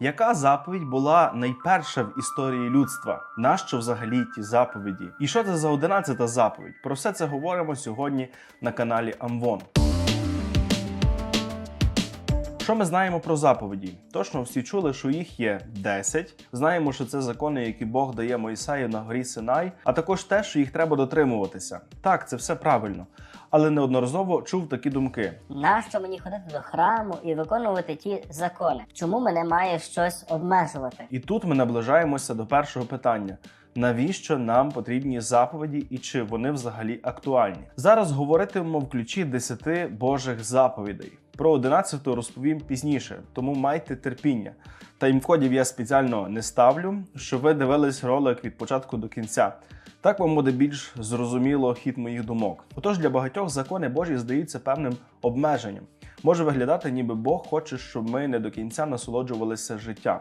Яка заповідь була найперша в історії людства? Нащо взагалі ті заповіді? І що це за одинадцята заповідь? Про все це говоримо сьогодні на каналі Амвон. Що ми знаємо про заповіді? Точно всі чули, що їх є 10. Знаємо, що це закони, які Бог дає Мойсею на горі Синай, а також те, що їх треба дотримуватися. Так, це все правильно. Але неодноразово чув такі думки. Нащо мені ходити до храму і виконувати ті закони? Чому мене має щось обмежувати? І тут ми наближаємося до першого питання: навіщо нам потрібні заповіді і чи вони взагалі актуальні? Зараз говоритимемо в ключі 10 Божих заповідей. Про 11 розповім пізніше, тому майте терпіння. Таймкодів я спеціально не ставлю, щоб ви дивились ролик від початку до кінця. Так вам буде більш зрозуміло хід моїх думок. Отож, для багатьох закони Божі здаються певним обмеженням. Може виглядати, ніби Бог хоче, щоб ми не до кінця насолоджувалися життям.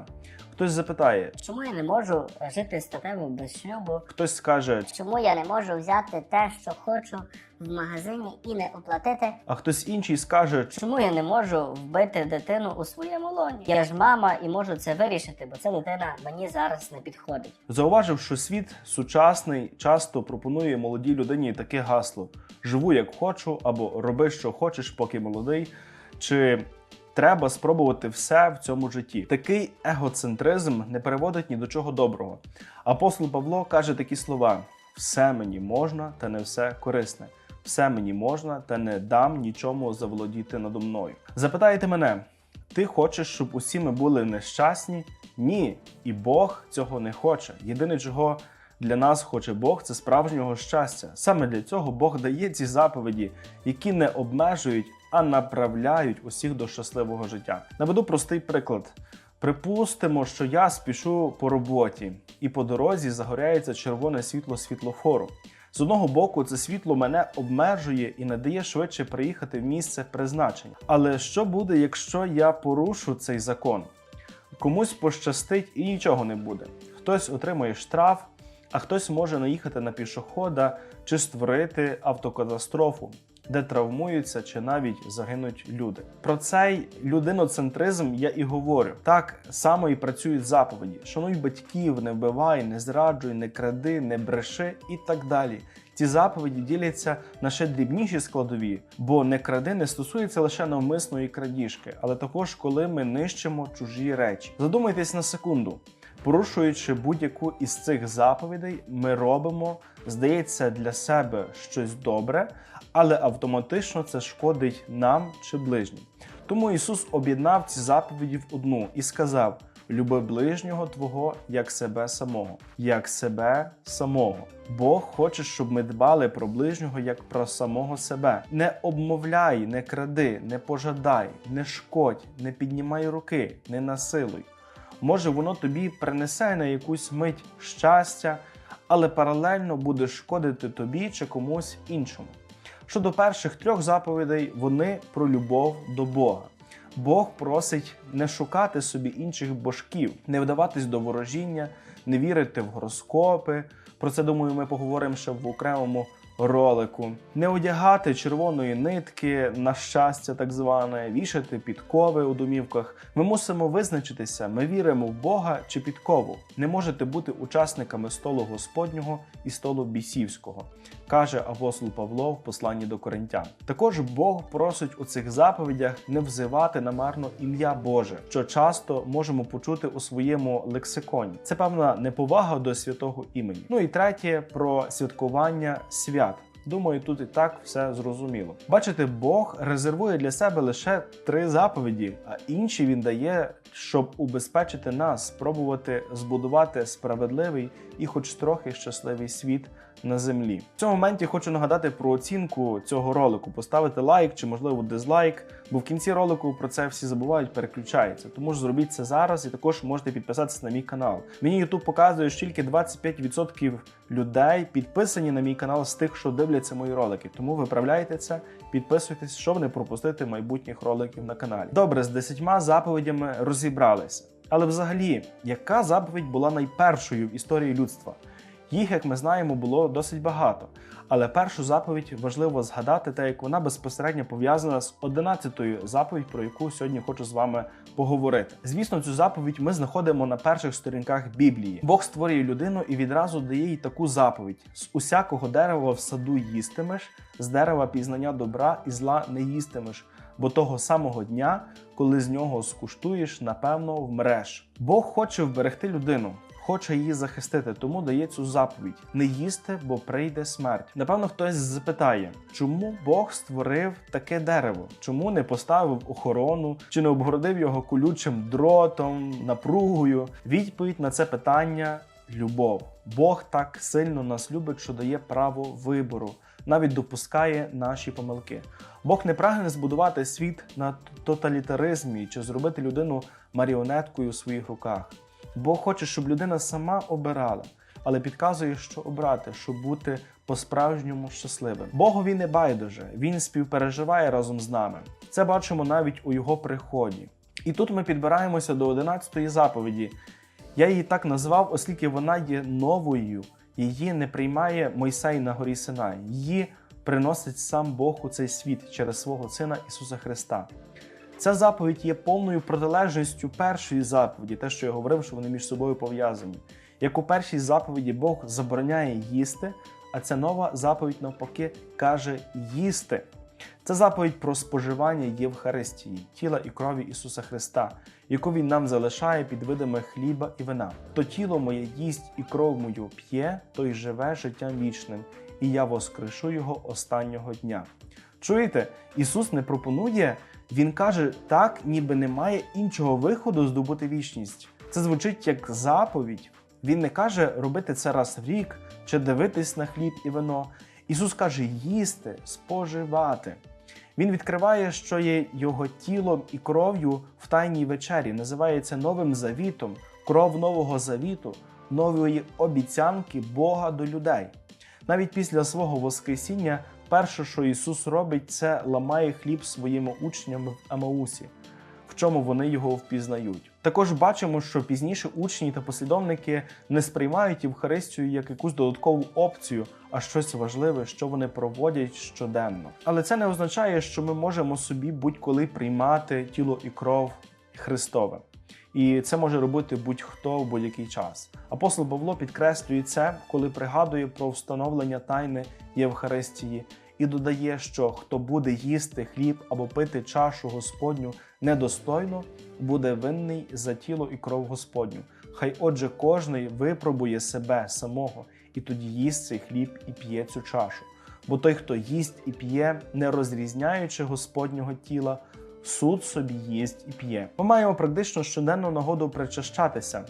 Хтось запитає, Чому я не можу жити статево без шлюбу? хтось скаже, Чому я не можу взяти те, що хочу в магазині і не оплатити? а хтось інший скаже, Чому я не можу вбити дитину у своєму лоні? Я ж мама і можу це вирішити, бо ця дитина мені зараз не підходить. Зауважив, що світ сучасний часто пропонує молодій людині таке гасло: живу як хочу, або роби, що хочеш, поки молодий. Чи треба спробувати все в цьому житті? Такий егоцентризм не переводить ні до чого доброго. Апостол Павло каже такі слова: все мені можна, та не все корисне. Все мені можна, та не дам нічому заволодіти надо мною. Запитаєте мене, ти хочеш, щоб усі ми були нещасні? Ні, і Бог цього не хоче. Єдине, чого для нас хоче Бог, це справжнього щастя. Саме для цього Бог дає ці заповіді, які не обмежують, а направляють усіх до щасливого життя. Наведу простий приклад. Припустимо, що я спішу по роботі, і по дорозі загоряється червоне світло світлофору. З одного боку, це світло мене обмежує і не дає швидше приїхати в місце призначення. Але що буде, якщо я порушу цей закон? Комусь пощастить і нічого не буде. Хтось отримає штраф, а хтось може наїхати на пішохода чи створити автокатастрофу, де травмуються чи навіть загинуть люди. Про цей людиноцентризм я і говорю. Так само і працюють заповіді: шануй батьків, не вбивай, не зраджуй, не кради, не бреши і так далі. Ці заповіді діляться на ще дрібніші складові, бо не кради не стосується лише навмисної крадіжки, але також коли ми нищимо чужі речі. Задумайтесь на секунду. Порушуючи будь-яку із цих заповідей, ми робимо, здається, для себе щось добре, але автоматично це шкодить нам чи ближнім. Тому Ісус об'єднав ці заповіді в одну і сказав: Люби ближнього Твого як себе самого, як себе самого. Бог хоче, щоб ми дбали про ближнього як про самого себе. Не обмовляй, не кради, не пожадай, не шкодь, не піднімай руки, не насилуй. Може, воно тобі принесе на якусь мить щастя, але паралельно буде шкодити тобі чи комусь іншому. Щодо перших трьох заповідей, вони про любов до Бога. Бог просить не шукати собі інших божків, не вдаватись до ворожіння, не вірити в гороскопи. Про це думаю, ми поговоримо ще в окремому ролику. Не одягати червоної нитки на щастя, так зване, вішати підкови у домівках. Ми мусимо визначитися, ми віримо в Бога чи підкову. Не можете бути учасниками столу Господнього і столу бісівського, каже апостол Павло в посланні до Коринтян. Також Бог просить у цих заповідях не взивати намарно ім'я Боже, що часто можемо почути у своєму лексиконі. Це певна неповага до святого імені. Ну і третє про святкування свят. Думаю, тут і так все зрозуміло. Бачите, Бог резервує для себе лише три заповіді, а інші він дає, щоб убезпечити нас, спробувати збудувати справедливий і, хоч трохи щасливий світ на землі. В цьому моменті хочу нагадати про оцінку цього ролику, поставити лайк чи, можливо, дизлайк, бо в кінці ролику про це всі забувають, переключаються. Тому ж зробіть це зараз і також можете підписатися на мій канал. Мені YouTube показує, що тільки 25% людей підписані на мій канал з тих, що дивляться мої ролики. Тому виправляйте це, підписуйтесь, щоб не пропустити майбутніх роликів на каналі. Добре, з 10 заповідями розібралися. Але взагалі, яка заповідь була найпершою в історії людства? Їх, як ми знаємо, було досить багато. Але першу заповідь важливо згадати, так як вона безпосередньо пов'язана з 11-ю заповідь, про яку сьогодні хочу з вами поговорити. Звісно, цю заповідь ми знаходимо на перших сторінках Біблії. Бог створює людину і відразу дає їй таку заповідь: з усякого дерева в саду їстимеш, з дерева пізнання добра і зла не їстимеш. Бо того самого дня, коли з нього скуштуєш, напевно, вмреш. Бог хоче вберегти людину, хоче її захистити, тому дає цю заповідь: не їсти, бо прийде смерть. Напевно, хтось запитає, чому Бог створив таке дерево? Чому не поставив охорону, чи не обгородив його колючим дротом, напругою? Відповідь на це питання любов. Бог так сильно нас любить, що дає право вибору, навіть допускає наші помилки. Бог не прагне збудувати світ на тоталітаризмі чи зробити людину маріонеткою у своїх руках. Бог хоче, щоб людина сама обирала, але підказує, що обрати, щоб бути по-справжньому щасливим. Богові не байдуже, він співпереживає разом з нами. Це бачимо навіть у його приході. І тут ми підбираємося до 11-ї заповіді. Я її так назвав, оскільки вона є новою. Її не приймає Мойсей на горі Синай. Її приносить сам Бог у цей світ через свого Сина Ісуса Христа. Ця заповідь є повною протилежністю першої заповіді, те, що я говорив, що вони між собою пов'язані. Як у першій заповіді Бог забороняє їсти, а ця нова заповідь навпаки каже їсти. Це заповідь про споживання Євхаристії, тіла і крові Ісуса Христа, яку Він нам залишає під видами хліба і вина. То тіло моє їсть і кров мою п'є, той живе життям вічним, і я воскрешу його останнього дня. Чуєте, Ісус не пропонує, Він каже так, ніби немає іншого виходу здобути вічність. Це звучить як заповідь. Він не каже робити це раз в рік чи дивитись на хліб і вино. Ісус каже їсти, споживати. Він відкриває, що є його тілом і кров'ю в тайній вечері, називається новим завітом, кров нового завіту, нової обіцянки Бога до людей. Навіть після свого Воскресіння, перше, що Ісус робить, це ламає хліб своїми учнями в Амаусі, в чому вони його впізнають. Також бачимо, що пізніше учні та послідовники не сприймають Євхаристію як якусь додаткову опцію, а щось важливе, що вони проводять щоденно. Але це не означає, що ми можемо собі будь-коли приймати тіло і кров Христове. І це може робити будь-хто в будь-який час. Апостол Павло підкреслює це, коли пригадує про встановлення тайни Євхаристії, і додає, що хто буде їсти хліб або пити чашу Господню недостойно, буде винний за тіло і кров Господню. Хай отже кожний випробує себе самого, і тоді їсть цей хліб і п'є цю чашу. Бо той, хто їсть і п'є, не розрізняючи Господнього тіла, суд собі їсть і п'є. Ми маємо практично щоденну нагоду причащатися,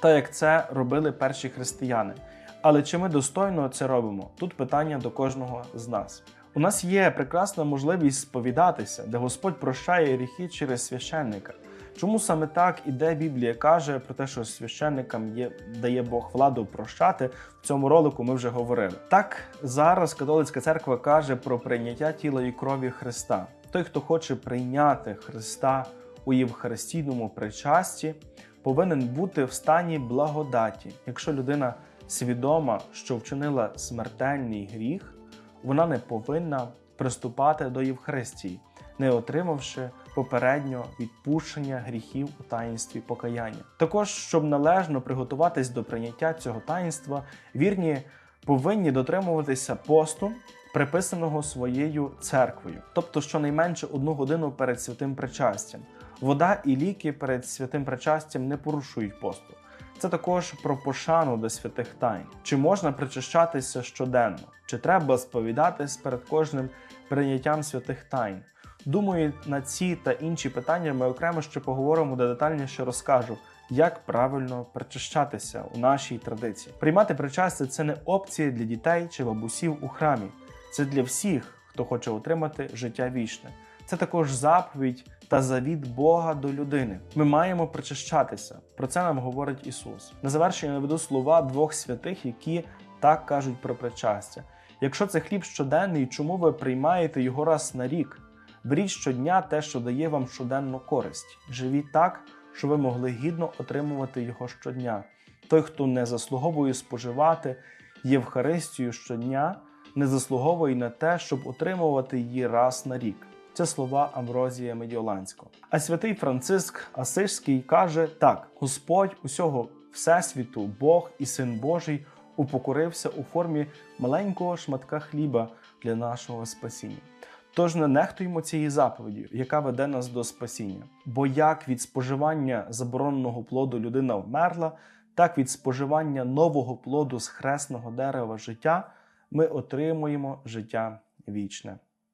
так як це робили перші християни. Але чи ми достойно це робимо? Тут питання до кожного з нас. У нас є прекрасна можливість сповідатися, де Господь прощає гріхи через священника. Чому саме так іде Біблія каже про те, що священникам є дає Бог владу прощати? В цьому ролику ми вже говорили. Так зараз католицька церква каже про прийняття тіла і крові Христа. Той, хто хоче прийняти Христа у Євхаристійному причасті, повинен бути в стані благодаті. Якщо людина свідома, що вчинила смертельний гріх, вона не повинна приступати до Євхаристії, не отримавши попередньо відпущення гріхів у таїнстві покаяння. Також, щоб належно приготуватись до прийняття цього таїнства, вірні повинні дотримуватися посту, приписаного своєю церквою, тобто щонайменше одну годину перед святим причастям. Вода і ліки перед святим причастям не порушують посту. Це також про пошану до святих тайн. Чи можна причащатися щоденно? Чи треба сповідатись перед кожним прийняттям святих тайн? Думаю, на ці та інші питання ми окремо ще поговоримо, де детальніше розкажу, як правильно причащатися у нашій традиції. Приймати причастя це не опція для дітей чи бабусів у храмі. Це для всіх, хто хоче отримати життя вічне. Це також заповідь та завіт Бога до людини. Ми маємо причащатися. Про це нам говорить Ісус. На завершення наведу слова двох святих, які так кажуть про причастя. Якщо це хліб щоденний, чому ви приймаєте його раз на рік? Беріть щодня те, що дає вам щоденну користь. Живіть так, щоб ви могли гідно отримувати його щодня. Той, хто не заслуговує споживати Євхаристію щодня, не заслуговує на те, щоб отримувати її раз на рік. Це слова Амврозія Медіоланського. А святий Франциск Асишський каже так: Господь усього Всесвіту, Бог і Син Божий упокорився у формі маленького шматка хліба для нашого спасіння. Тож не нехтуймо цією заповіддю, яка веде нас до спасіння. Бо як від споживання забороненого плоду людина вмерла, так від споживання нового плоду з хресного дерева життя ми отримуємо життя вічне.